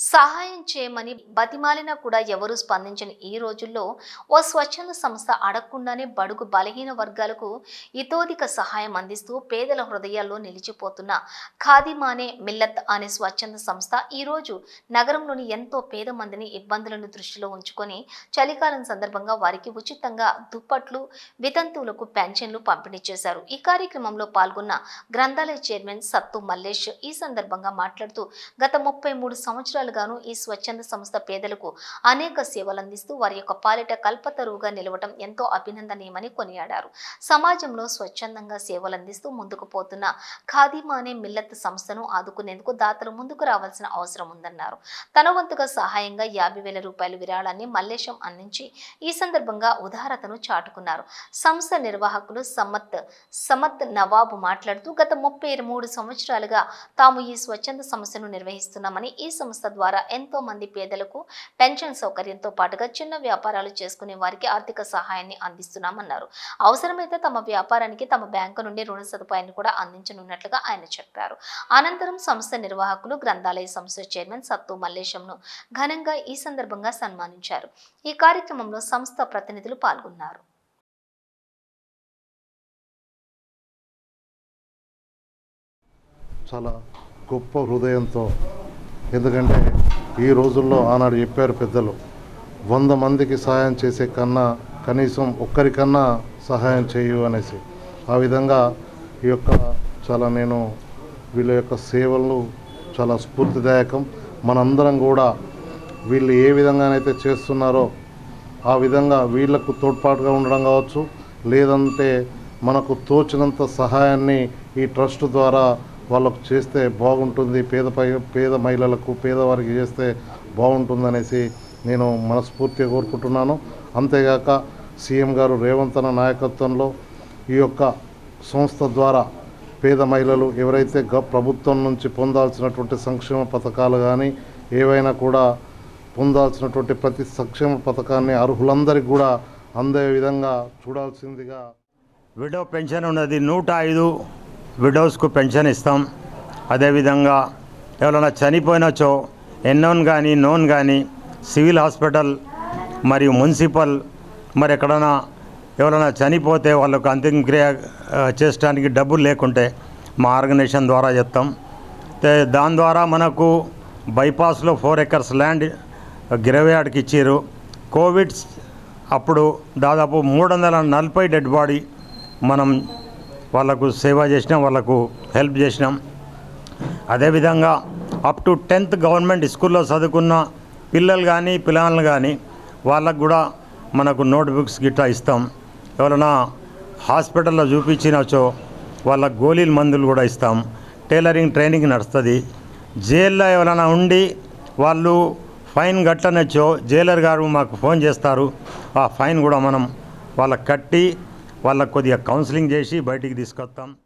సహాయం చేయమని బతిమాలినా కూడా ఎవరూ స్పందించని ఈ రోజుల్లో ఓ స్వచ్ఛంద సంస్థ అడగకుండానే బడుగు బలహీన వర్గాలకు ఇతోధిక సహాయం అందిస్తూ పేదల హృదయాల్లో నిలిచిపోతున్న ఖాదిమానే మిల్లత్ అనే స్వచ్ఛంద సంస్థ ఈరోజు నగరంలోని ఎంతో పేద మందిని ఇబ్బందులను దృష్టిలో ఉంచుకొని చలికాలం సందర్భంగా వారికి ఉచితంగా దుప్పట్లు వితంతువులకు పెన్షన్లు పంపిణీ చేశారు. ఈ కార్యక్రమంలో పాల్గొన్న గ్రంథాలయ చైర్మన్ సత్తు మల్లేష్ ఈ సందర్భంగా మాట్లాడుతూ గత ముప్పై మూడు సంవత్సరాలు సంవత్సరాలుగాను ఈ స్వచ్ఛంద సంస్థ పేదలకు అనేక సేవలు అందిస్తూ వారి యొక్క పాలిట కల్పతరువుగా నిలవటం ఎంతో అభినందనీయమని కొనియాడారు. సమాజంలో స్వచ్ఛందంగా సేవలు అందిస్తూ ముందుకు పోతున్న ఖాదీమా అనే మిల్లత్ సంస్థను ఆదుకునేందుకు దాతలు ముందుకు రావాల్సిన అవసరం ఉందన్నారు. తన వంతుగా సహాయంగా యాభై వేల రూపాయల విరాళాన్ని మల్లేశం అందించి ఈ సందర్భంగా ఉదారతను చాటుకున్నారు. సంస్థ నిర్వాహకులు సమత్ సమత్ నవాబు మాట్లాడుతూ గత ముప్పై మూడు సంవత్సరాలుగా తాము ఈ స్వచ్ఛంద సంస్థను నిర్వహిస్తున్నామని ఈ సంస్థ ద్వారా ఎంతో మంది పేదలకు పెన్షన్ సౌకర్యంతో పాటుగా చిన్న వ్యాపారాలు చేసుకునే వారికి ఆర్థిక సహాయాన్ని అందిస్తున్నామన్నారు. అవసరమైతే తమ వ్యాపారానికి తమ బ్యాంకు నుండి రుణ సదుపాయాన్ని కూడా అందించనున్నట్లుగా ఆయన చెప్పారు. అనంతరం సంస్థ నిర్వాహకులు గ్రంథాలయ సంస్థ చైర్మన్ సత్తు మల్లేశంను ఘనంగా ఈ సందర్భంగా సన్మానించారు. ఈ కార్యక్రమంలో సంస్థ ప్రతినిధులు పాల్గొన్నారు. చాలా గొప్ప హృదయంతో ఎందుకంటే ఈ రోజుల్లో ఆనాడు చెప్పారు పెద్దలు వంద మందికి సహాయం చేసే కన్నా కనీసం ఒక్కరికన్నా సహాయం చేయు అనేసి. ఆ విధంగా ఈ యొక్క చాలా నేను వీళ్ళ యొక్క సేవలు చాలా స్ఫూర్తిదాయకం. మనందరం కూడా వీళ్ళు ఏ విధంగానైతే చేస్తున్నారో ఆ విధంగా వీళ్ళకు తోడ్పాటుగా ఉండడం కావచ్చు. లేదంటే మనకు తోచినంత సహాయాన్ని ఈ ట్రస్ట్ ద్వారా వాళ్ళకు చేస్తే బాగుంటుంది పేద పై పేద మహిళలకు పేదవారికి చేస్తే బాగుంటుందనేసి నేను మనస్ఫూర్తిగా కోరుకుంటున్నాను. అంతేగాక సీఎం గారు రేవంత్ అన్న నాయకత్వంలో ఈ యొక్క సంస్థ ద్వారా పేద మహిళలు ఎవరైతే గ ప్రభుత్వం నుంచి పొందాల్సినటువంటి సంక్షేమ పథకాలు కానీ ఏవైనా కూడా పొందాల్సినటువంటి ప్రతి సంక్షేమ పథకాన్ని అర్హులందరికీ కూడా అందే విధంగా చూడాల్సిందిగా విడో పెన్షన్ ఉన్నది నూట ఐదు. విడోస్కు పెన్షన్ ఇస్తాం. అదేవిధంగా ఎవరైనా చనిపోయినచో ఎన్నోన్ కానీ నోన్ కానీ సివిల్ హాస్పిటల్ మరియు మున్సిపల్ మరి ఎక్కడైనా ఎవరైనా చనిపోతే వాళ్ళకు అంత్యక్రియ చేసడానికి డబ్బులు లేకుంటే మా ఆర్గనైజేషన్ ద్వారా చెప్తాం. దాని ద్వారా మనకు బైపాస్లో ఫోర్ ఎకర్స్ ల్యాండ్ గిరవేయాడికి ఇచ్చారు కోవిడ్ అప్పుడు దాదాపు మూడు వందల నలభై డెడ్ బాడీ మనం వాళ్ళకు సేవ చేసినాం వాళ్ళకు హెల్ప్ చేసినాం. అదేవిధంగా అప్ టు టెన్త్ గవర్నమెంట్ స్కూల్లో చదువుకున్న పిల్లలు కానీ పిల్లలు కానీ వాళ్ళకు కూడా మనకు నోట్బుక్స్ గిట్లా ఇస్తాం. ఎవరైనా హాస్పిటల్లో చూపించినచో వాళ్ళ గోళీల మందులు కూడా ఇస్తాం. టైలరింగ్ ట్రైనింగ్ నడుస్తుంది. జైల్లో ఎవరైనా ఉండి వాళ్ళు ఫైన్ కట్టనొచ్చో జైలర్ గారు మాకు ఫోన్ చేస్తారు. ఆ ఫైన్ కూడా మనం వాళ్ళకి కట్టి వాళ్ళకు కొద్దిగా కౌన్సిలింగ్ చేసి బయటికి తీసుకొస్తాం.